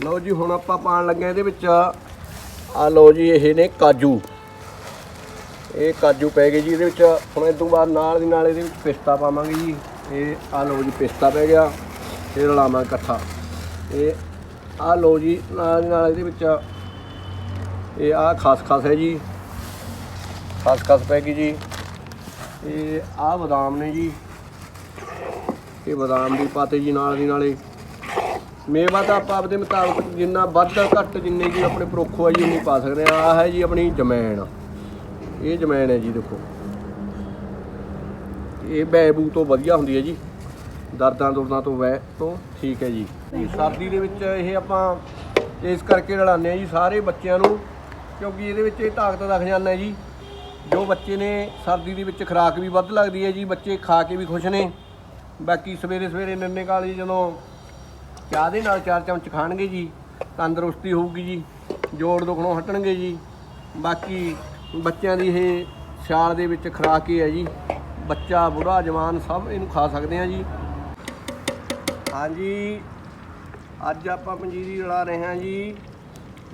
ਲਓ ਜੀ, ਹੁਣ ਆਪਾਂ ਪਾਣ ਲੱਗੇ ਇਹਦੇ ਵਿੱਚ। ਆ ਲਓ ਜੀ, ਇਹ ਨੇ ਕਾਜੂ। ਇਹ ਕਾਜੂ ਪੈ ਗਏ ਜੀ, ਇਹਦੇ ਵਿੱਚ ਹੁਣ ਇਸ ਤੋਂ ਬਾਅਦ ਨਾਲ ਦੀ ਨਾਲ ਇਹਦੇ ਵਿੱਚ ਪਿਸਤਾ ਪਾਵਾਂਗੇ ਜੀ। ਇਹ ਆ ਲਓ ਜੀ, ਪਿਸਤਾ ਪੈ ਗਿਆ ਇਹ ਰਲਾਵਾਂਗੇ ਇਕੱਠਾ। ਇਹ ਆ ਲਓ ਜੀ, ਨਾਲ ਦੀ ਨਾਲ ਇਹਦੇ ਵਿੱਚ ਇਹ ਆ ਖਸਖਸ ਹੈ ਜੀ। ਖਸਖਸ ਪੈ ਗਈ ਜੀ। ਇਹ ਆ ਬਦਾਮ ਨੇ ਜੀ। ਇਹ ਬਦਾਮ ਵੀ ਪਾਤੇ ਜੀ ਨਾਲ ਦੀ ਨਾਲੇ। ਮੇਵਾ ਤਾਂ ਆਪਾਂ ਆਪਦੇ ਮੁਤਾਬਕ ਜਿੰਨਾ ਵੱਧ ਘੱਟ ਜਿੰਨੇ ਜੀ ਆਪਣੇ ਪਰੋਖੋ ਹੈ ਜੀ, ਉਨੀ ਪਾ ਸਕਦੇ ਆ। ਆ ਹੈ ਜੀ ਆਪਣੀ ਜਮੈਣ। ਇਹ ਜਮੈਣ ਹੈ ਜੀ ਦੇਖੋ। ਇਹ ਬੈਬੂ ਤੋਂ ਵਧੀਆ ਹੁੰਦੀ ਹੈ ਜੀ। ਦਰਦਾਂ ਦੁਰਦਾਂ ਤੋਂ ਵੈ ਤੋਂ ਠੀਕ ਹੈ ਜੀ। ਸਰਦੀ ਦੇ ਵਿੱਚ ਇਹ ਆਪਾਂ ਇਸ ਕਰਕੇ ਰਲਾਉਂਦੇ ਆ ਜੀ ਸਾਰੇ ਬੱਚਿਆਂ ਨੂੰ, ਕਿਉਂਕਿ ਇਹਦੇ ਵਿੱਚ ਇਹ ਤਾਕਤ ਦਾ ਖਜ਼ਾਨਾ ਜੀ। ਜੋ ਬੱਚੇ ਨੇ ਸਰਦੀ ਦੇ ਵਿੱਚ ਖੁਰਾਕ ਵੀ ਵੱਧ ਲੱਗਦੀ ਹੈ ਜੀ, ਬੱਚੇ ਖਾ ਕੇ ਵੀ ਖੁਸ਼ ਨੇ। ਬਾਕੀ ਸਵੇਰੇ ਸਵੇਰੇ ਨੰਨੇ ਕਾਲੀ ਜਦੋਂ ਚਾਹ ਦੇ ਨਾਲ ਚਾਰ ਚਮਚ ਖਾਣਗੇ ਜੀ, ਤੰਦਰੁਸਤੀ ਹੋਊਗੀ ਜੀ, ਜੋੜ ਦੁਖਣੋਂ ਹਟਣਗੇ ਜੀ। ਬਾਕੀ ਬੱਚਿਆਂ ਦੀ ਇਹ ਸਿਆਲ ਦੇ ਵਿੱਚ ਖੁਰਾਕ ਹੀ ਹੈ ਜੀ। ਬੱਚਾ ਬੁੜਾ ਜਵਾਨ ਸਭ ਇਹਨੂੰ ਖਾ ਸਕਦੇ ਆ ਜੀ। ਹਾਂਜੀ, ਅੱਜ ਆਪਾਂ ਪੰਜੀਰੀ ਰਲਾ ਰਹੇ ਹਾਂ ਜੀ।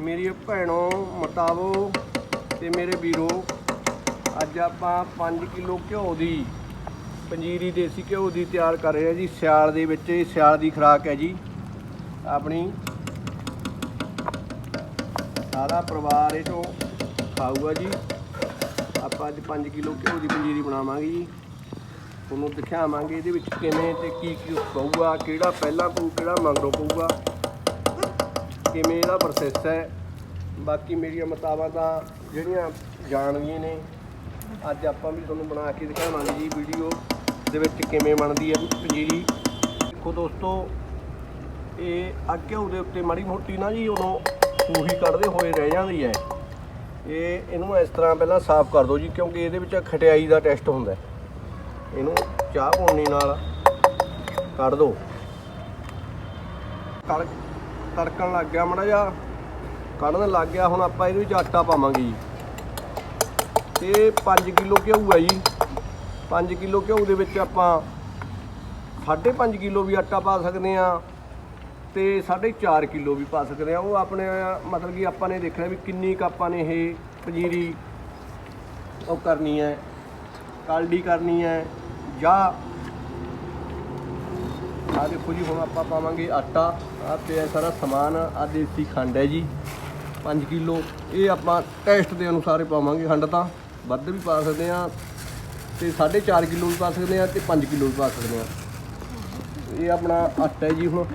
ਮੇਰੀ ਭੈਣੋ, ਮਤਾਵੋ ਤੇ ਮੇਰੇ ਵੀਰੋ, ਅੱਜ ਆਪਾਂ 5 ਕਿਲੋ ਘਿਓ ਦੀ ਪੰਜੀਰੀ ਦੇਸੀ ਘਿਓ ਦੀ ਤਿਆਰ ਕਰ ਰਹੇ ਹਾਂ ਜੀ। ਸਿਆਲ ਦੇ ਵਿੱਚ ਇਹ ਸਿਆਲ ਦੀ ਖੁਰਾਕ ਹੈ ਜੀ। ਆਪਣੀ ਸਾਰਾ ਪਰਿਵਾਰ ਇਹ ਤੋਂ ਖਾਊਗਾ ਜੀ। ਆਪਾਂ ਅੱਜ 5 ਕਿਲੋ ਘਿਓ ਦੀ ਪੰਜੀਰੀ ਬਣਾਵਾਂਗੇ ਜੀ। ਤੁਹਾਨੂੰ ਦਿਖਾਵਾਂਗੇ ਇਹਦੇ ਵਿੱਚ ਕਿਵੇਂ ਤੇ ਕੀ ਕੀ ਪਊਗਾ, ਕਿਹੜਾ ਪਹਿਲਾਂ ਪਊ, ਕਿਹੜਾ ਮਗਰੋਂ ਪਊਗਾ, ਕਿਵੇਂ ਇਹਦਾ ਪ੍ਰੋਸੈਸ ਹੈ। ਬਾਕੀ ਮੇਰੀਆਂ ਮਤਾਵਾਂ ਤਾਂ ਜਿਹੜੀਆਂ ਜਾਣਦੀਆਂ ਨੇ, ਅੱਜ ਆਪਾਂ ਵੀ ਤੁਹਾਨੂੰ ਬਣਾ ਕੇ ਦਿਖਾਵਾਂਗੇ ਜੀ ਵੀਡੀਓ ਦੇ ਵਿੱਚ ਕਿਵੇਂ ਬਣਦੀ ਹੈ ਪੰਜੀਰੀ। ਦੇਖੋ ਦੋਸਤੋ ਇਹ ਅੱਗੇ ਉਹਦੇ ਉੱਤੇ ਮਾੜੀ ਮੋਟੀ ਨਾ ਜੀ ਉਦੋਂ ਉਹੀ ਕੱਢਦੇ ਹੋਏ ਰਹਿ ਜਾਂਦੀ ਹੈ। ਇਹ ਇਹਨੂੰ ਇਸ ਤਰ੍ਹਾਂ ਪਹਿਲਾਂ ਸਾਫ਼ ਕਰ ਦਿਓ ਜੀ, ਕਿਉਂਕਿ ਇਹਦੇ ਵਿੱਚ ਖਟਿਆਈ ਦਾ ਟੈਸਟ ਹੁੰਦਾ ਇਹਨੂੰ ਚਾਹ ਪੋਣੀ ਨਾਲ ਕੱਢ ਦਿਓ। ਕੜ ਤੜਕਣ ਲੱਗ ਗਿਆ ਮੜਾ ਜਾ ਕੱਢਣ ਲੱਗ ਗਿਆ, ਹੁਣ ਆਪਾਂ ਇਹਦੇ ਵਿੱਚ ਆਟਾ ਪਾਵਾਂਗੇ ਜੀ। ਤੇ 5 ਕਿਲੋ ਘਿਓ ਹੈ ਜੀ। 5 ਕਿਲੋ ਘਿਓ ਦੇ ਵਿੱਚ ਆਪਾਂ 5.5 ਕਿਲੋ ਵੀ ਆਟਾ ਪਾ ਸਕਦੇ ਆ ਤੇ 4.5 ਕਿਲੋ ਵੀ ਪਾ ਸਕਦੇ ਆ। ਉਹ ਆਪਣੇ, ਮਤਲਬ ਕਿ ਆਪਾਂ ਨੇ ਦੇਖਣਾ ਵੀ ਕਿੰਨੀ ਕੁ ਆਪਾਂ ਨੇ ਇਹ ਪੰਜੀਰੀ ਉਹ ਕਰਨੀ ਹੈ, ਕਾਲਡੀ ਕਰਨੀ ਹੈ, ਜਾਂ ਆ ਦੇਖੋ ਜੀ, ਹੁਣ ਆਪਾਂ ਪਾਵਾਂਗੇ ਆਟਾ। ਆ ਪਿਆ ਸਾਰਾ ਸਮਾਨ ਆ ਦੇਸੀ ਖੰਡ ਹੈ ਜੀ 5 ਕਿਲੋ। ਇਹ ਆਪਾਂ ਟੈਸਟ ਦੇ ਅਨੁਸਾਰ ਪਾਵਾਂਗੇ ਖੰਡ ਤਾਂ। ਵੱਧ ਵੀ ਪਾ ਸਕਦੇ ਆ ਤੇ 4.5 ਕਿਲੋ ਵੀ ਪਾ ਸਕਦੇ ਆ ਤੇ 5 ਕਿਲੋ ਵੀ ਪਾ ਸਕਦੇ ਆ ਇਹ ਆਪਣਾ ਆਟਾ ਹੈ ਜੀ ਹੁਣ।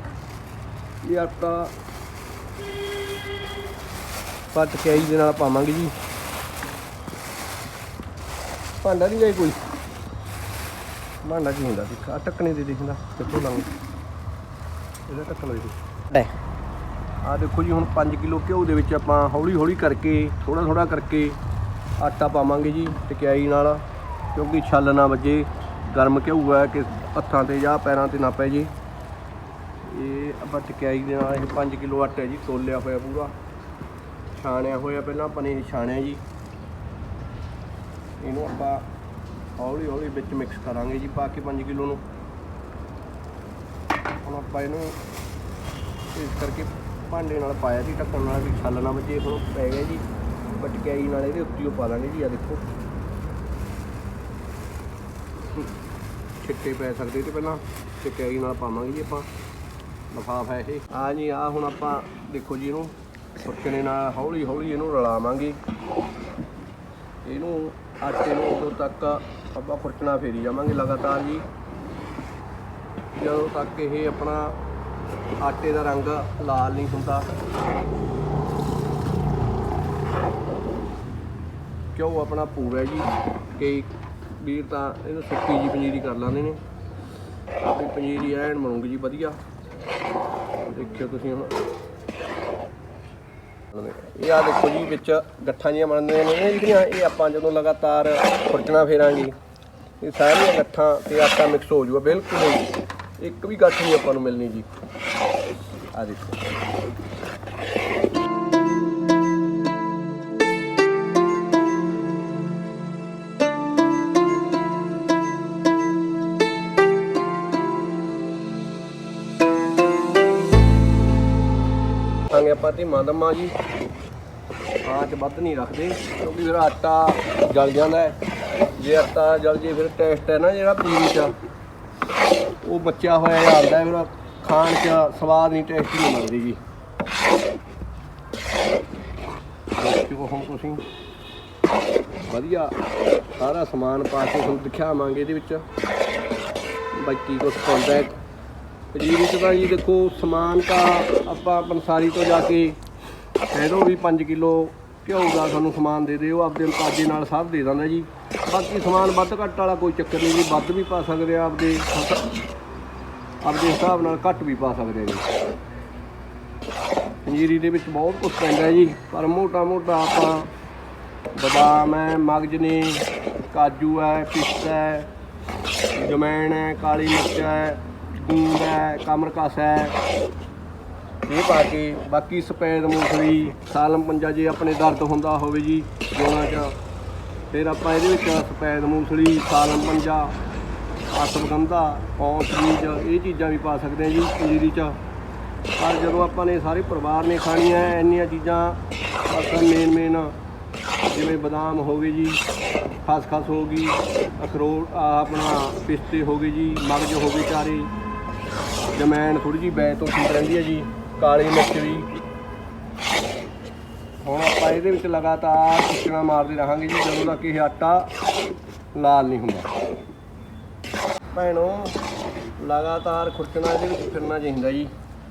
ਇਹ ਆਟਾ ਪੱਟ ਕੇ ਆਈ ਦੇ ਨਾਲ ਪਾਵਾਂਗੇ ਜੀ। ਭਾਂਡਾ ਨਹੀਂ ਗਈ ਕੋਈ? ਭਾਂਡਾ ਕੀ ਹੁੰਦਾ ਦੇਖ ਆ ਟੱਕਣੇ ਦੇ ਦੇਖਦਾ ਕਿੱਥੋਂ ਲੰਘ ਇਹਦਾ ਟੱਕਣ ਦੇ ਆ ਦੇਖੋ ਜੀ ਹੁਣ 5 ਕਿਲੋ ਘਿਓ ਦੇ ਵਿੱਚ ਆਪਾਂ ਹੌਲੀ ਹੌਲੀ ਕਰਕੇ ਥੋੜਾ ਥੋੜਾ ਕਰਕੇ ਆਟਾ ਪਾਵਾਂਗੇ ਜੀ ਟਕਿਆਈ ਨਾਲ ਕਿਉਂਕਿ ਛੱਲ ਨਾ ਵੱਜੇ ਗਰਮ ਘਿਓ ਹੈ ਕਿ ਹੱਥਾਂ ਤੇ ਜਾਂ ਪੈਰਾਂ ਤੇ ਨਾ ਪੈ ਜੇ। ਇਹ ਆਪਾਂ ਟਕਿਆਈ ਦੇ ਨਾਲ ਇਹ 5 ਕਿਲੋ ਆਟਾ ਜੀ ਤੋਲਿਆ ਹੋਇਆ ਪੂਰਾ। ਛਾਣਿਆ ਹੋਇਆ ਪਹਿਲਾਂ ਆਪਾਂ ਨੇ ਛਾਣਿਆ ਜੀ। ਇਹਨੂੰ ਆਪਾਂ ਹੌਲੀ ਹੌਲੀ ਵਿੱਚ ਮਿਕਸ ਕਰਾਂਗੇ ਜੀ, ਪਾ ਕੇ 5 ਕਿਲੋ ਨੂੰ। ਹੁਣ ਆਪਾਂ ਇਹਨੂੰ ਇਸ ਕਰਕੇ ਭਾਂਡੇ ਨਾਲ ਪਾਇਆ ਸੀ, ਢੱਕਣ ਨਾਲ ਵੀ ਛੱਲ ਨਾ ਵੱਜੇ ਹੁਣ ਪੈ ਗਿਆ ਜੀ। ਪਟਕਿਆਈ ਨਾਲ ਇਹਦੇ ਉੱਤੇ ਉਹ ਪਾ ਦਾਂਗੇ ਜੀ ਆ ਦੇਖੋ। ਛਿੱਟੇ ਪੈ ਸਕਦੇ ਤੇ ਪਹਿਲਾਂ ਟਕਿਆਈ ਨਾਲ ਪਾਵਾਂਗੇ ਜੀ ਆਪਾਂ। ਲਫਾਫ ਹੈ ਇਹ। ਆ ਜੀ, ਆ ਹੁਣ ਆਪਾਂ ਦੇਖੋ ਜੀ ਇਹਨੂੰ ਫੁਰਕਣੇ ਨਾਲ ਹੌਲੀ ਹੌਲੀ ਇਹਨੂੰ ਰਲਾਵਾਂਗੇ। ਇਹਨੂੰ ਆਟੇ ਨੂੰ ਉਦੋਂ ਤੱਕ ਆਪਾਂ ਖੁਰਚਣਾ ਫੇਰੀ ਜਾਵਾਂਗੇ ਲਗਾਤਾਰ ਜੀ। ਜਦੋਂ ਤੱਕ ਇਹ ਆਪਣਾ ਆਟੇ ਦਾ ਰੰਗ ਲਾਲ ਨਹੀਂ ਹੁੰਦਾ। ਕਿਉਂ ਆਪਣਾ ਪੂਰਾ ਜੀ? ਕਈ ਵੀਰ ਤਾਂ ਇਹਨੂੰ ਸੁੱਕੀ ਜੀ ਪਨੀਰੀ ਕਰ ਲੈਂਦੇ ਨੇ। ਆਪਣੀ ਪਨੀਰੀ ਐਨ ਬਣੂਗੀ ਜੀ, ਵਧੀਆ। ਦੇਖਿਓ ਤੁਸੀਂ ਹੁਣ। ਇਹ ਆ ਦੇਖੋ ਜੀ, ਵਿੱਚ ਗੱਠਾਂ ਜੀਆਂ ਬਣਦੀਆਂ ਨੇ। ਇਹ ਜਿਹੜੀਆਂ, ਇਹ ਆਪਾਂ ਜਦੋਂ ਲਗਾਤਾਰ ਖੁਰਚਣਾ ਫੇਰਾਂਗੇ, ਇਹ ਸਾਰੀਆਂ ਗੱਠਾਂ ਤੇ ਆਟਾ ਮਿਕਸ ਹੋ ਜਾਊਗਾ, ਬਿਲਕੁਲ। ਇੱਕ ਵੀ ਗੱਠ ਨਹੀਂ ਆਪਾਂ ਨੂੰ ਮਿਲਣੀ ਜੀ। ਆ ਦੇਖੋ। ਰੱਖਾਂਗੇ ਆਪਾਂ ਜੀ। ਆਂਚ ਵੱਧ ਨਹੀਂ ਰੱਖਦੇ, ਕਿਉਂਕਿ ਫਿਰ ਆਟਾ ਜਲ ਜਾਂਦਾ ਹੈ। ਜੇ ਆਟਾ ਜਲ ਜੇ ਫਿਰ ਟੇਸਟ ਹੈ ਨਾ ਜਿਹੜਾ ਪੂਰੀ ਚ। ਉਹ ਬੱਚਿਆ ਹੋਇਆ ਜਾਂਦਾ ਹੈ, ਫਿਰ ਖਾਣ ਚ ਸਵਾਦ ਨਹੀਂ ਟੇਸਟੀ ਨਹੀਂ ਲੱਗਦੀ ਜੀ। ਦੇਖੋ ਹੁਣ ਤੁਸੀਂ। ਵਧੀਆ, ਸਾਰਾ ਸਮਾਨ ਪਾ ਕੇ ਤੁਹਾਨੂੰ ਦਿਖਾਵਾਂਗੇ ਇਹਦੇ ਵਿੱਚ। ਬਾਕੀ ਕੁਝ ਪਾਉਂਦਾ ਹੈ। ਪੰਜੀਰੀ ਚ ਤਾਂ ਜੀ, ਦੇਖੋ ਸਮਾਨ ਤਾਂ ਆਪਾਂ ਪੰਸਾਰੀ ਤੋਂ ਜਾ ਕੇ ਕਹਿ ਦਿਓ ਵੀ 5 ਕਿਲੋ ਘਿਓ ਦਾ ਸਾਨੂੰ ਸਮਾਨ ਦੇ ਦਿਓ, ਆਪਦੇ ਅੰਦਾਜ਼ੇ ਨਾਲ ਸਭ ਦੇ ਦਿੰਦਾ ਜੀ। ਬਾਕੀ ਸਮਾਨ ਵੱਧ ਘੱਟ ਵਾਲਾ ਕੋਈ ਚੱਕਰ ਨਹੀਂ ਜੀ, ਵੱਧ ਵੀ ਪਾ ਸਕਦੇ ਆ, ਆਪਦੇ ਆਪਦੇ ਹਿਸਾਬ ਨਾਲ ਘੱਟ ਵੀ ਪਾ ਸਕਦੇ ਆ ਜੀ। ਪੰਜੀਰੀ ਦੇ ਵਿੱਚ ਬਹੁਤ ਕੁਝ ਪੈਂਦਾ ਜੀ, ਪਰ ਮੋਟਾ ਮੋਟਾ ਆਪਾਂ ਬਦਾਮ ਹੈ ਮਗਜ ਨੇ ਕਾਜੂ ਹੈ, ਪਿਸਤਾ ਹੈ, ਜਮੈਣ ਹੈ, ਕਾਲੀ ਮਿਰਚ ਹੈ ਗੂੰਦ ਹੈ ਕਮਰਕਸ ਹੈ। ਇਹ ਪਾ ਕੇ ਬਾਕੀ ਸਪੈਦ ਮੂੰਗਫਲੀ, ਸਾਲਮ ਪੰਜਾ ਜੇ ਆਪਣੇ ਦਰਦ ਹੁੰਦਾ ਹੋਵੇ ਜੀ, ਜੋੜਾਂ 'ਚ। ਫਿਰ ਆਪਾਂ ਇਹਦੇ ਵਿੱਚ ਸਪੈਦ ਮੂੰਗਫਲੀ, ਸਾਲਮ ਪੰਜਾ ਅਸ਼ਵਗੰਧਾ ਔਂਸ ਬੀਜ ਇਹ ਚੀਜ਼ਾਂ ਵੀ ਪਾ ਸਕਦੇ ਹਾਂ ਜੀ, ਪੰਜੀਰੀ 'ਚ। ਪਰ ਜਦੋਂ ਆਪਾਂ ਨੇ ਸਾਰੇ ਪਰਿਵਾਰ ਨੇ ਖਾਣੀਆਂ, ਇੰਨੀਆਂ ਚੀਜ਼ਾਂ ਬਸ ਮੇਨ ਮੇਨ ਜਿਵੇਂ ਬਦਾਮ ਹੋ ਗਏ ਜੀ, ਖਸਖਸ ਹੋ ਗਈ, ਅਖਰੋਟ ਆਪਣਾ ਪਿਸਤੇ ਹੋ ਗਏ ਜੀ, ਮਗਜ ਹੋ ਗਏ ਚਾਰੇ। ਜਮੈਣ ਥੋੜੀ ਜੀ ਬੈ ਤੋਂ ਠੀਕ ਰਹਿੰਦੀ ਹੈ ਜੀ, ਕਾਲੀ ਮਿਰਚ ਵੀ। ਹੁਣ ਆਪਾਂ ਇਹਦੇ ਵਿੱਚ ਲਗਾਤਾਰ ਕੁੱਟਣਾ ਮਾਰਦੇ ਰਹਾਂਗੇ ਜੀ, ਜਦੋਂ ਤੱਕ ਇਹ ਆਟਾ ਲਾਲ ਨਹੀਂ ਹੁੰਦਾ। ਭੈਣੋ, ਲਗਾਤਾਰ ਖੁਰਚਣਾ ਇਹਦੇ ਵਿੱਚ ਫਿਰਨਾ ਚਾਹੀਦਾ ਜੀ,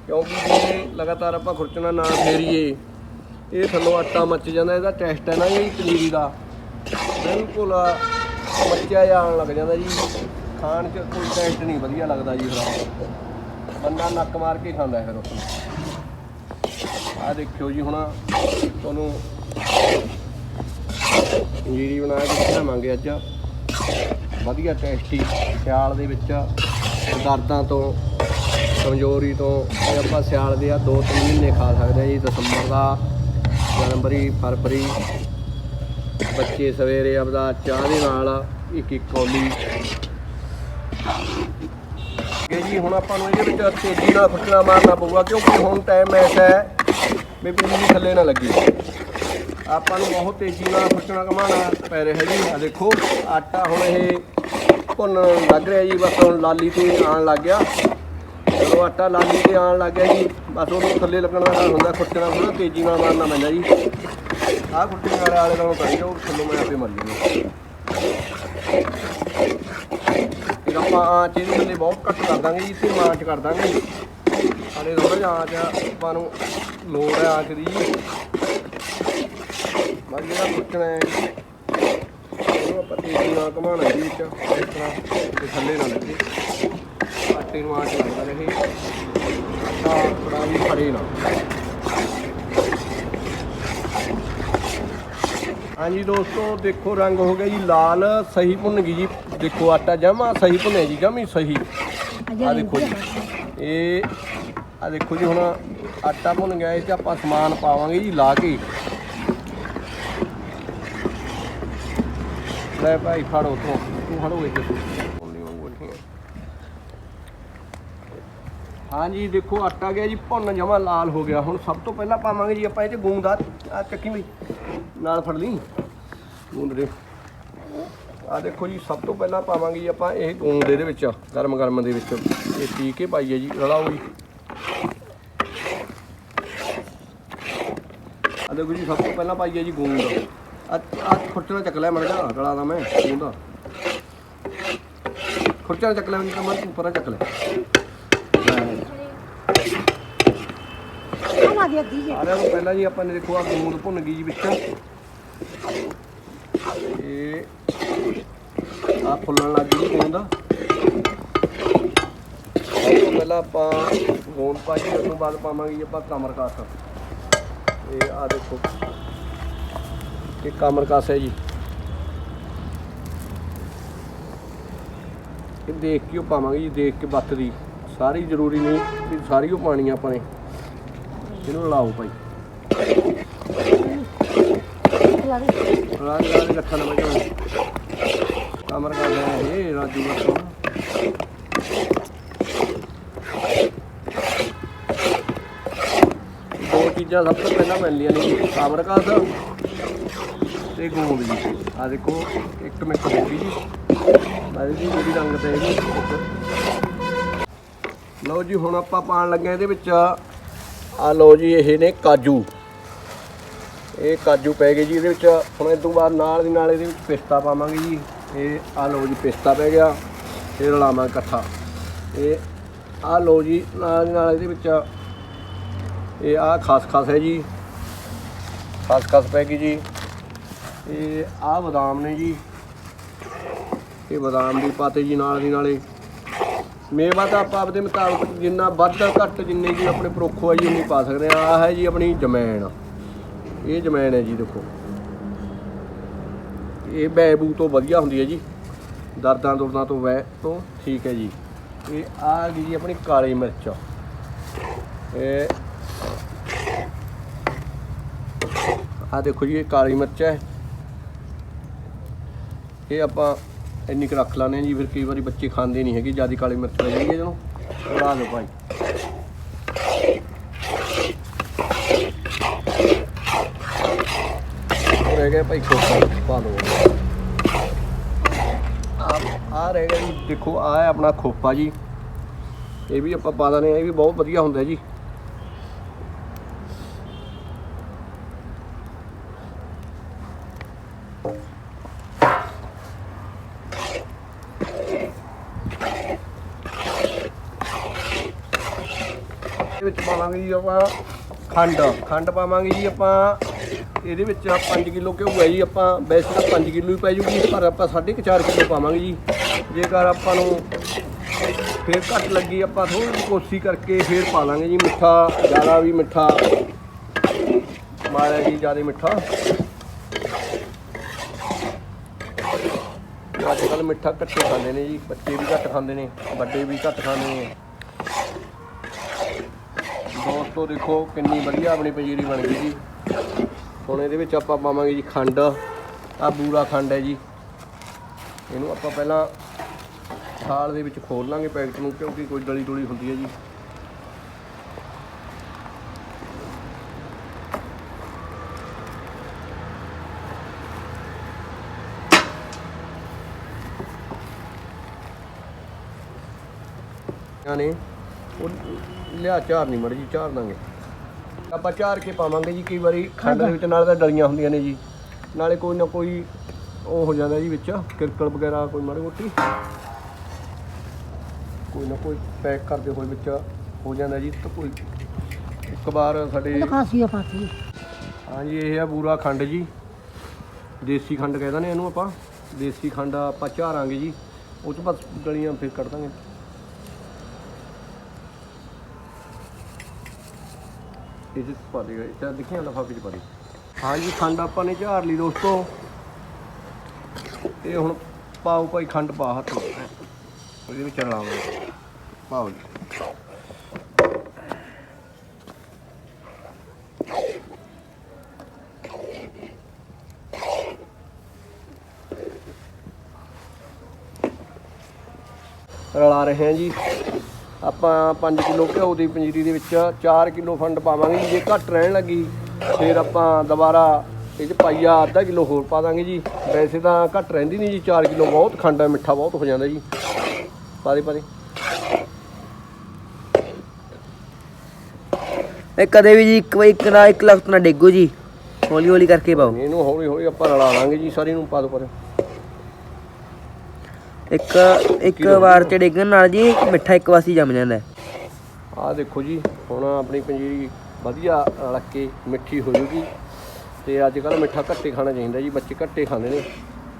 ਕਿਉਂਕਿ ਜੇ ਲਗਾਤਾਰ ਆਪਾਂ ਖੁਰਚਣਾ ਨਾ ਫੇਰੀਏ, ਇਹ ਥੱਲੋਂ ਆਟਾ ਮੱਚ ਜਾਂਦਾ, ਇਹਦਾ ਟੈਸਟ ਹੈ ਨਾ ਇਹ ਪਨੀਰੀ ਦਾ। ਬਿਲਕੁਲ ਮੱਚਿਆ ਜਿਹਾ ਆਉਣ ਲੱਗ ਜਾਂਦਾ ਜੀ। ਖਾਣ 'ਚ ਕੋਈ ਟੈਸਟ ਨਹੀਂ, ਵਧੀਆ ਲੱਗਦਾ ਜੀ ਫਿਰ ਬੰਦਾ ਨੱਕ ਮਾਰ ਕੇ ਖਾਂਦਾ ਫਿਰ ਉਸ ਨੂੰ। ਆਹ ਦੇਖਿਓ ਜੀ ਹੁਣ ਤੁਹਾਨੂੰ ਜੀਰੀ ਬਣਾ ਕੇ ਖਾਵਾਂਗੇ ਅੱਜ। ਵਧੀਆ ਟੇਸਟੀ ਸਿਆਲ ਦੇ ਵਿੱਚ ਦਰਦਾਂ ਤੋਂ, ਕਮਜ਼ੋਰੀ ਤੋਂ ਇਹ ਆਪਾਂ ਸਿਆਲ ਦੇ ਆ 2-3 ਮਹੀਨੇ ਖਾ ਸਕਦੇ ਆ ਜੀ, ਦਸੰਬਰ ਦਾ, ਜਨਵਰੀ, ਫਰਵਰੀ। ਬੱਚੇ ਸਵੇਰੇ ਆਪਦਾ ਚਾਹ ਦੇ ਨਾਲ ਇੱਕ ਇੱਕ ਕੌਲੀ ਕਿ ਹੁਣ ਆਪਾਂ ਨੂੰ ਇਹਦੇ ਵਿੱਚ ਤੇਜ਼ੀ ਨਾਲ ਫੁੱਟਣਾ ਮਾਰਨਾ ਪਊਗਾ, ਕਿਉਂਕਿ ਹੁਣ ਟਾਈਮ ਐਸਾ ਹੈ। ਵੀ ਪਨੀਰੀ ਥੱਲੇ ਨਾ ਲੱਗੇ। ਆਪਾਂ ਨੂੰ ਬਹੁਤ ਤੇਜ਼ੀ ਨਾਲ ਫੁੱਟਣਾ ਕਮਾਣਾ ਪੈ ਰਿਹਾ ਜੀ। ਆ ਦੇਖੋ, ਆਟਾ ਹੁਣ ਇਹ ਭੁੰਨ ਲੱਗ ਰਿਹਾ ਜੀ, ਬਸ ਹੁਣ ਲਾਲੀ ਤੇ ਆਣ ਲੱਗ ਗਿਆ। ਜਦੋਂ ਆਟਾ ਲਾਲੀ ਤੇ ਆਣ ਲੱਗ ਗਿਆ ਜੀ, ਬਸ ਉਹਨੂੰ ਥੱਲੇ ਲੱਗਣ ਦਾ ਹੁੰਦਾ ਫੁੱਟਣਾ ਥੋੜਾ ਤੇਜ਼ੀ ਨਾਲ ਮਾਰਨਾ ਪੈਂਦਾ ਜੀ। ਆਹ ਫੁੱਟਣ ਵਾਲੇ ਆਲੇ ਨਾਲੋਂ ਕਰੀ ਜਾਓ ਥੱਲੋਂ ਮੈਂ ਆਪੇ ਮਰ ਜੂਗਾ ਆਪਾਂ ਆਂਚ ਇਹਦੇ ਥੱਲੇ ਬਹੁਤ ਘੱਟ ਕਰ ਦਾਂਗੇ ਜੀ ਤੇ ਮਾਂਚ ਕਰ ਦਾਂਗੇ ਹਾਲੇ ਥੋੜਾ ਜਿਹਾ ਆਂਚ ਆਪਾਂ ਨੂੰ ਲੋੜ ਹੈ ਆਂਚ ਦੀ। ਬਾਕੀ ਜਿਹੜਾ ਫੁੱਟਣਾ ਹੈ ਉਹਨੂੰ ਆਪਾਂ ਤੇਜ਼ੀ ਨਾਲ ਘਮਾਉਣਾ ਜੀ ਵਿੱਚ, ਇਸ ਤਰ੍ਹਾਂ ਤੇ ਥੱਲੇ ਨਾ ਲੱਗੇ। ਆਟੇ ਨੂੰ ਆਂਚ ਲੱਗਦਾ ਰਹੇ ਆਟਾ ਥੋੜਾ ਵੀ ਫੜੇ ਨਾ। ਹਾਂਜੀ ਦੋਸਤੋ, ਦੇਖੋ ਰੰਗ ਹੋ ਗਿਆ ਜੀ ਲਾਲ, ਸਹੀ ਭੁੰਨ ਗਈ ਜੀ। ਦੇਖੋ ਆਟਾ ਜਮਾ ਸਹੀ ਭੁੰਨਿਆ ਜੀ ਜਮੀ ਸਹੀ। ਆ ਦੇਖੋ ਜੀ। ਇਹ ਆ ਦੇਖੋ ਜੀ ਹੁਣ ਆਟਾ ਭੁੰਨ ਗਿਆ ਇਹ ਤੇ ਆਪਾਂ ਸਮਾਨ ਪਾਵਾਂਗੇ ਜੀ ਲਾ ਕੇ। ਲੈ ਭਾਈ ਫੜੋ ਤੂੰ ਤੂੰ ਫੜੋ ਇੱਕ ਹਾਂਜੀ ਦੇਖੋ ਆਟਾ ਗਿਆ ਜੀ ਭੁੰਨ ਜਮਾ ਲਾਲ ਹੋ ਗਿਆ। ਹੁਣ ਸਭ ਤੋਂ ਪਹਿਲਾਂ ਪਾਵਾਂਗੇ ਜੀ ਆਪਾਂ ਇਹ ਚ ਗੂੰਦ ਆ ਚੱਕੀ ਵੀ ਨਾਲ ਫੜ ਲਈ। ਗੂੰਦ ਦੇ। ਆ ਦੇਖੋ ਜੀ ਸਭ ਤੋਂ ਪਹਿਲਾਂ ਪਾਵਾਂਗੇ ਜੀ ਆਪਾਂ ਇਹ ਗੂੰਦ ਇਹਦੇ ਵਿੱਚ ਗਰਮ ਗਰਮ ਦੇ ਵਿੱਚ। ਇਹ ਪੀ ਕੇ ਪਾਈਏ ਜੀ ਰਲਾਓ ਜੀ। ਆ ਦੇਖੋ ਜੀ ਸਭ ਤੋਂ ਪਹਿਲਾਂ ਪਾਈਏ ਜੀ ਗੂੰਦ। ਆ ਖੁਰਚਣਾ ਚੱਕ ਲਿਆ ਮੜ ਜਾ ਰਲਾ ਦਾ ਮੈਂ ਗੂੰਦ। ਖੁਰਚਣਾ ਚੱਕ ਲਿਆ ਮੈਂ ਮੈਂ ਉੱਪਰ ਚੱਕ ਲਿਆ ਆ ਗਿਆ ਦੀ ਜੇ ਪਹਿਲਾਂ ਜੀ ਆਪਾਂ ਨੇ ਦੇਖੋ ਆ ਗੂੰਦ ਭੁੰਨ ਗਈ ਜੀ ਵਿੱਚ। ਇਹ ਆ ਫੁੱਲਣ ਲੱਗ ਗਈ ਗੂੰਦ ਸਭ ਤੋਂ ਪਹਿਲਾਂ ਆਪਾਂ ਗੂੰਦ ਪਾਈ ਉਸ ਤੋਂ ਬਾਅਦ ਪਾਵਾਂਗੇ ਜੀ ਆਪਾਂ ਕਮਰਕਸ ਇਹ ਆ ਦੇਖੋ ਇਹ ਕਮਰਕਸ ਹੈ ਜੀ। ਇਹ ਦੇਖ ਕੇ ਉਹ ਪਾਵਾਂਗੇ ਜੀ ਦੇਖ ਕੇ ਬੱਤ ਦੀ। ਸਾਰੀ ਜ਼ਰੂਰੀ ਨਹੀਂ ਵੀ ਸਾਰੀ ਉਹ ਪਾਣੀ ਆਪਾਂ ਨੇ। ਇਹਨੂੰ ਲਾਓ ਭਾਈ। ਰਾਜ ਰਾਜ ਰੱਖਣ ਨਾ ਮੈਂ ਕਮਰ ਕਰ ਰਿਹਾ ਇਹ, ਰਾਜੂ ਰੱਖੋ ਦੋ ਚੀਜ਼ਾਂ ਸਭ ਤੋਂ ਪਹਿਲਾਂ ਮਿਲਦੀਆਂ ਨੇ ਜੀ ਕਾਮਰਕਾਸ ਤੇ ਗੋਂਦ ਜੀ। ਆ ਦੇਖੋ, ਇੱਕ ਮਿੰਟ ਹੋ ਗਈ ਜੀ। ਮੈਂ ਜੀ ਜਿਹੜੀ ਰੰਗ ਤੇ ਜੀ ਲਓ ਜੀ, ਹੁਣ ਆਪਾਂ ਪਾਣ ਲੱਗੇ ਹਾਂ ਇਹਦੇ ਵਿੱਚ। ਆ ਲਓ ਜੀ, ਇਹ ਨੇ ਕਾਜੂ। ਇਹ ਕਾਜੂ ਪੈ ਗਏ ਜੀ ਇਹਦੇ ਵਿੱਚ। ਹੁਣ ਇਸ ਤੋਂ ਬਾਅਦ ਨਾਲ ਦੀ ਨਾਲ ਇਹਦੇ ਵਿੱਚ ਪਿਸਤਾ ਪਾਵਾਂਗੇ ਜੀ। ਇਹ ਆ ਲਓ ਜੀ, ਪਿਸਤਾ ਪੈ ਗਿਆ, ਇਹ ਰਲਾਵਾਂ ਇਕੱਠਾ। ਇਹ ਆ ਲਓ ਜੀ, ਨਾਲ ਦੀ ਨਾਲ ਇਹਦੇ ਵਿੱਚ ਇਹ ਆ ਖਸਖਸ ਹੈ ਜੀ ਖਸਖਸ ਪੈ ਗਈ ਜੀ। ਇਹ ਆ ਬਦਾਮ ਨੇ ਜੀ, ਇਹ ਬਦਾਮ ਵੀ ਪਾਤੇ ਜੀ ਨਾਲ ਦੀ ਨਾਲੇ। ਮੇਵਾ ਤਾਂ ਆਪਾਂ ਆਪਦੇ ਮੁਤਾਬਕ ਜਿੰਨਾ ਵੱਧ ਘੱਟ ਜਿੰਨੇ ਜੀ ਆਪਣੇ ਪਰੋਖੋ ਆ ਜੀ, ਉਨੀ ਪਾ ਸਕਦੇ ਆ। ਆ ਹੈ ਜੀ ਆਪਣੀ ਜਮੈਣ। ਇਹ ਜਮੈਣ ਹੈ ਜੀ, ਦੇਖੋ। ਇਹ ਬੈਬੂ ਤੋਂ ਵਧੀਆ ਹੁੰਦੀ ਹੈ ਜੀ। ਦਰਦਾਂ ਦੁਰਦਾਂ ਤੋਂ ਵੈ ਤੋਂ ਠੀਕ ਹੈ ਜੀ। ਇਹ ਆ ਗਈ ਜੀ ਆਪਣੀ ਕਾਲੀ ਮਿਰਚ। ਇਹ ਆ ਦੇਖੋ ਜੀ, ਇਹ ਕਾਲੀ ਮਿਰਚ ਹੈ। ਇਹ ਆਪਾਂ ਇੰਨੀ ਕੁ ਰੱਖ ਲਾਨੇ ਜੀ, ਫਿਰ ਕਈ ਵਾਰੀ ਬੱਚੇ ਖਾਂਦੇ ਨਹੀਂ ਹੈਗੇ, ਜ਼ਿਆਦਾ ਕਾਲੀ ਮਿਰਚ ਪੈ ਜਾਂਦੀ ਜਦੋਂ ਉਡਾ ਦਿਓ ਭਾਈ। ਰਹਿ ਗਿਆ ਭਾਈ ਖੋਪਾ ਪਾ ਲਓ ਆ ਆ ਰਹਿ ਗਿਆ ਜੀ, ਦੇਖੋ ਆ ਹੈ ਆਪਣਾ ਖੋਪਾ ਜੀ। ਇਹ ਵੀ ਆਪਾਂ ਪਾ ਦਨੇ ਇਹ ਵੀ ਬਹੁਤ ਵਧੀਆ ਹੁੰਦਾ ਜੀ। ਵਿੱਚ ਪਾਵਾਂਗੇ ਜੀ ਆਪਾਂ ਖੰਡ। ਖੰਡ ਪਾਵਾਂਗੇ ਜੀ ਆਪਾਂ ਇਹਦੇ ਵਿੱਚ 5 ਕਿਲੋ ਘਿਓ ਹੈ ਜੀ, ਆਪਾਂ ਵੈਸੇ ਤਾਂ 5 ਕਿਲੋ ਹੀ ਪੈ ਜੂਗੀ, ਪਰ ਆਪਾਂ 4.5 ਕਿਲੋ ਪਾਵਾਂਗੇ ਜੀ। ਜੇਕਰ ਆਪਾਂ ਨੂੰ ਫਿਰ ਘੱਟ ਲੱਗੀ, ਆਪਾਂ ਥੋੜੀ ਕੋਸੀ ਕਰਕੇ ਫਿਰ ਪਾ ਲਾਂਗੇ ਜੀ ਮਿੱਠਾ, ਜ਼ਿਆਦਾ ਵੀ ਮਿੱਠਾ। ਮਾਰਿਆ ਜੀ, ਜ਼ਿਆਦਾ ਮਿੱਠਾ। ਅੱਜ ਕੱਲ ਮਿੱਠਾ ਘੱਟੇ ਖਾਂਦੇ ਨੇ ਜੀ, ਬੱਚੇ ਵੀ ਘੱਟ ਖਾਂਦੇ ਨੇ, ਵੱਡੇ ਵੀ ਘੱਟ ਖਾਂਦੇ ਨੇ। ਦੋਸਤੋ, ਦੇਖੋ ਕਿੰਨੀ ਵਧੀਆ ਆਪਣੀ ਪੰਜੀਰੀ ਬਣ ਗਈ ਜੀ। ਹੁਣ ਇਹਦੇ ਵਿੱਚ ਆਪਾਂ ਪਾਵਾਂਗੇ ਜੀ ਖੰਡ। ਆ ਬੂਰਾ ਖੰਡ ਹੈ ਜੀ। ਇਹਨੂੰ ਆਪਾਂ ਪਹਿਲਾਂ ਥਾਲ ਦੇ ਵਿੱਚ ਖੋਲ ਲਾਂਗੇ ਪੈਕਟ ਨੂੰ, ਕਿਉਂਕਿ ਕੋਈ ਡਲੀ ਡੁਲੀ ਹੁੰਦੀ ਹੈ ਜੀ। ਨੇ ਉਹ ਲਿਆ ਝਾਰ ਨਹੀਂ ਮੜ ਜੀ ਝਾਰ ਦਾਂਗੇ। ਆਪਾਂ ਝਾਰ ਕੇ ਪਾਵਾਂਗੇ ਜੀ ਕਈ ਵਾਰੀ ਖੰਡ ਦੇ ਵਿੱਚ ਨਾਲ ਤਾਂ ਡਲੀਆਂ ਹੁੰਦੀਆਂ ਨੇ ਜੀ। ਨਾਲੇ ਕੋਈ ਨਾ ਕੋਈ ਉਹ ਹੋ ਜਾਂਦਾ ਜੀ ਵਿੱਚ ਕਿਰਕਲ ਵਗੈਰਾ ਕੋਈ ਮਾੜੀ ਮੋਟੀ। ਕੋਈ ਨਾ ਕੋਈ ਪੈਕ ਕਰਦੇ ਹੋਏ ਵਿੱਚ ਹੋ ਜਾਂਦਾ ਜੀ ਤਾਂ ਕੋਈ ਇੱਕ ਵਾਰ ਸਾਡੇ ਖਾਸੀ ਆ ਪਾਤੀ ਹਾਂਜੀ ਇਹ ਆ ਬੂਰਾ ਖੰਡ ਜੀ। ਦੇਸੀ ਖੰਡ ਕਹਿੰਦੇ ਨੇ ਇਹਨੂੰ ਆਪਾਂ। ਦੇਸੀ ਖੰਡ ਆਪਾਂ ਝਾਰਾਂਗੇ ਜੀ। ਉਹ ਚ ਬਸ ਗਲੀਆਂ ਫਿਰ ਕੱਢ ਦਾਂਗੇ। ਇਹ ਜਿਸ ਪਾ ਦੇਗਾ ਤਾਂ ਦੇਖਿਆ ਲਫਾਫੇ ਚ ਪਾ ਦੇ। ਹਾਂਜੀ, ਖੰਡ ਆਪਾਂ ਨੇ ਝਾਰ ਲਈ ਦੋਸਤੋ। ਇਹ ਹੁਣ ਪਾਓ ਭਾਈ ਖੰਡ ਪਾ ਹੱਥ ਉਹਦੇ ਵਿੱਚ ਰਲਾਵਾਂਗੇ ਪਾਓ ਜੀ। ਰਲਾ ਰਹੇ ਹਾਂ ਜੀ। ਆਪਾਂ 5 ਕਿਲੋ ਘਿਓ ਦੀ ਪੰਜੀਰੀ ਦੇ ਵਿੱਚ 4 ਕਿਲੋ ਫੰਡ ਪਾਵਾਂਗੇ ਜੀ। ਘੱਟ ਰਹਿਣ ਲੱਗੀ ਫਿਰ ਆਪਾਂ ਦੁਬਾਰਾ ਇਹ ਚ ਪਾਈਆ ਅੱਧਾ ਕਿਲੋ ਹੋਰ ਪਾ ਦਾਂਗੇ ਜੀ। ਵੈਸੇ ਤਾਂ ਘੱਟ ਰਹਿੰਦੀ ਨਹੀਂ ਜੀ 4 ਕਿਲੋ ਬਹੁਤ ਖੰਡ ਹੈ ਮਿੱਠਾ ਬਹੁਤ ਹੋ ਜਾਂਦਾ ਜੀ। ਪਾ ਦੇ ਪਾ ਦੇ। ਇਹ ਕਦੇ ਵੀ ਜੀ ਇੱਕ ਵਾਰ ਇੱਕ ਨਾ ਇੱਕ ਲਖਤ ਨਾ ਡੇਗੋ ਜੀ। ਹੌਲੀ ਹੌਲੀ ਕਰਕੇ ਪਾਓ। ਇਹਨੂੰ ਹੌਲੀ ਹੌਲੀ ਆਪਾਂ ਰਲਾ ਲਾਂਗੇ ਜੀ ਸਾਰੀ ਨੂੰ ਪਾ ਦੋ ਪਰ। ਇੱਕ ਇੱਕ ਵਾਰ ਚ ਡੇਗਣ ਨਾਲ ਜੀ ਮਿੱਠਾ ਇੱਕ ਵਾਸੀ ਜੰਮ ਜਾਂਦਾ। ਆਹ ਦੇਖੋ ਜੀ ਹੁਣ ਆਪਣੀ ਪੰਜੀਰੀ ਵਧੀਆ ਰਲ ਕੇ ਮਿੱਠੀ ਹੋ ਜੂਗੀ ਤੇ ਅੱਜ ਕੱਲ ਮਿੱਠਾ ਘੱਟੇ ਖਾਣਾ ਚਾਹੀਦਾ ਜੀ ਬੱਚੇ ਘੱਟੇ ਖਾਂਦੇ ਨੇ।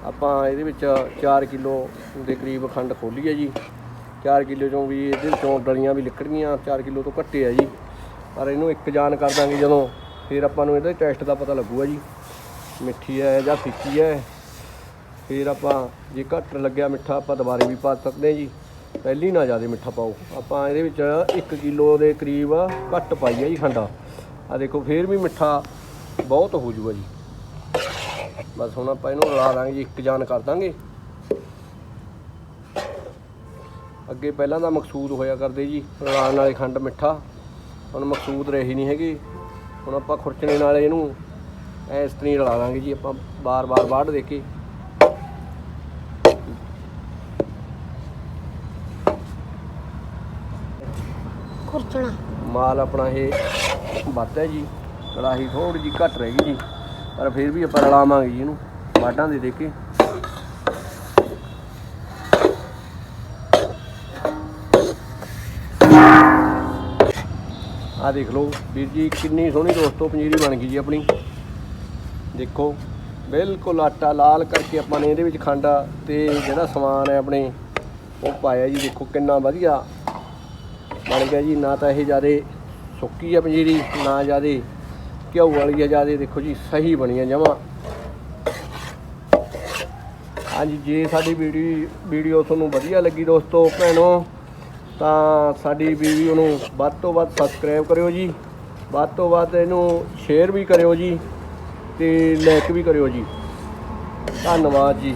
ਆਪਾਂ ਇਹਦੇ ਵਿੱਚ 4 ਕਿਲੋ ਦੇ ਕਰੀਬ ਖੰਡ ਖੋਲੀ ਹੈ ਜੀ। 4 ਕਿਲੋ ਚੋਂ ਵੀ ਇਹਦੇ ਵਿੱਚੋਂ ਡਲੀਆਂ ਵੀ ਨਿਕਲਣਗੀਆਂ 4 ਕਿਲੋ ਤੋਂ ਘੱਟੇ ਆ ਜੀ। ਪਰ ਇਹਨੂੰ ਇੱਕ ਜਾਨ ਕਰ ਦਾਂਗੇ ਜਦੋਂ ਫਿਰ ਆਪਾਂ ਨੂੰ ਇਹਦੇ ਟੈਸਟ ਦਾ ਪਤਾ ਲੱਗੂਗਾ ਜੀ। ਮਿੱਠੀ ਹੈ ਜਾਂ ਫਿੱਕੀ ਹੈ ਫਿਰ ਆਪਾਂ ਜੇ ਘੱਟ ਲੱਗਿਆ ਮਿੱਠਾ, ਆਪਾਂ ਦੁਬਾਰੇ ਵੀ ਪਾ ਸਕਦੇ ਹਾਂ ਜੀ। ਪਹਿਲੀ ਨਾ ਜ਼ਿਆਦਾ ਮਿੱਠਾ ਪਾਓ। ਆਪਾਂ ਇਹਦੇ ਵਿੱਚ 1 ਕਿਲੋ ਦੇ ਕਰੀਬ ਘੱਟ ਪਾਈ ਹੈ ਜੀ ਖੰਡਾ। ਆ ਦੇਖੋ, ਫਿਰ ਵੀ ਮਿੱਠਾ ਬਹੁਤ ਹੋ ਜੂਗਾ ਜੀ। ਬਸ ਹੁਣ ਆਪਾਂ ਇਹਨੂੰ ਰਲਾ ਦਾਂਗੇ ਜੀ, ਇੱਕ ਜਾਨ ਕਰ ਦਾਂਗੇ। ਅੱਗੇ ਪਹਿਲਾਂ ਦਾ ਮਕਸੂਦ ਹੋਇਆ ਕਰਦੇ ਜੀ, ਰਲਾਉਣ ਵਾਲੇ ਖੰਡ ਮਿੱਠਾ। ਹੁਣ ਮਕਸੂਦ ਰਹੀ ਨਹੀਂ ਹੈਗੀ। ਹੁਣ ਆਪਾਂ ਖੁਰਚਣੇ ਨਾਲ ਇਹਨੂੰ ਐ ਇਸ ਤਰ੍ਹਾਂ ਹੀ ਰਲਾ ਲਾਂਗੇ ਜੀ, ਆਪਾਂ ਬਾਰ-ਬਾਰ ਬਾੜ ਦੇ ਕੇ। ਖੁਰਚਣਾ ਮਾਲ ਆਪਣਾ ਇਹ ਵੱਧ ਹੈ ਜੀ, ਕੜਾਹੀ ਥੋੜੀ ਜੀ ਘੱਟ ਰਹਿ ਗਈ ਜੀ, ਪਰ ਫਿਰ ਵੀ ਆਪਾਂ ਰਲਾਵਾਂਗੇ ਜੀ ਇਹਨੂੰ, ਵਾਢਾਂ ਦੇ ਦੇ ਕੇ। ਆ ਦੇਖ ਲਓ ਵੀਰ ਜੀ, ਕਿੰਨੀ ਸੋਹਣੀ ਦੋਸਤੋ ਪੰਜੀਰੀ ਬਣ ਗਈ ਜੀ ਆਪਣੀ। ਦੇਖੋ, ਬਿਲਕੁਲ ਆਟਾ ਲਾਲ ਕਰਕੇ ਆਪਾਂ ਨੇ ਇਹਦੇ ਵਿੱਚ ਖੰਡ ਤੇ ਜਿਹੜਾ ਸਮਾਨ ਹੈ ਆਪਣੇ, ਉਹ ਪਾਇਆ ਜੀ, ਦੇਖੋ ਕਿੰਨਾ ਵਧੀਆ ਬਣ ਗਿਆ ਜੀ, ਨਾ ਤਾਂ ਇਹ ਜਿਆਦੇ ਸੁੱਕੀ ਆ ਪੰਜੀਰੀ, ਨਾ ਜਿਆਦੇ ਘਿਓ ਵਾਲੀ ਆ, ਜਿਆਦੇ ਦੇਖੋ ਜੀ, ਸਹੀ ਬਣੀ ਆ ਜਮਾ। ਹਾਂਜੀ, ਜੇ ਸਾਡੀ ਵੀਡੀਓ ਵੀਡੀਓ ਤੁਹਾਨੂੰ ਵਧੀਆ ਲੱਗੀ ਦੋਸਤੋ, ਭੈਣੋ, ਤਾਂ ਸਾਡੀ ਵੀਡੀਓ ਨੂੰ ਵੱਧ ਤੋਂ ਵੱਧ ਸਬਸਕ੍ਰਾਈਬ ਕਰਿਓ ਜੀ। ਵੱਧ ਤੋਂ ਵੱਧ ਇਹਨੂੰ ਸ਼ੇਅਰ ਵੀ ਕਰਿਓ ਜੀ ਤੇ ਲਾਈਕ ਵੀ ਕਰਿਓ ਜੀ। ਧੰਨਵਾਦ ਜੀ।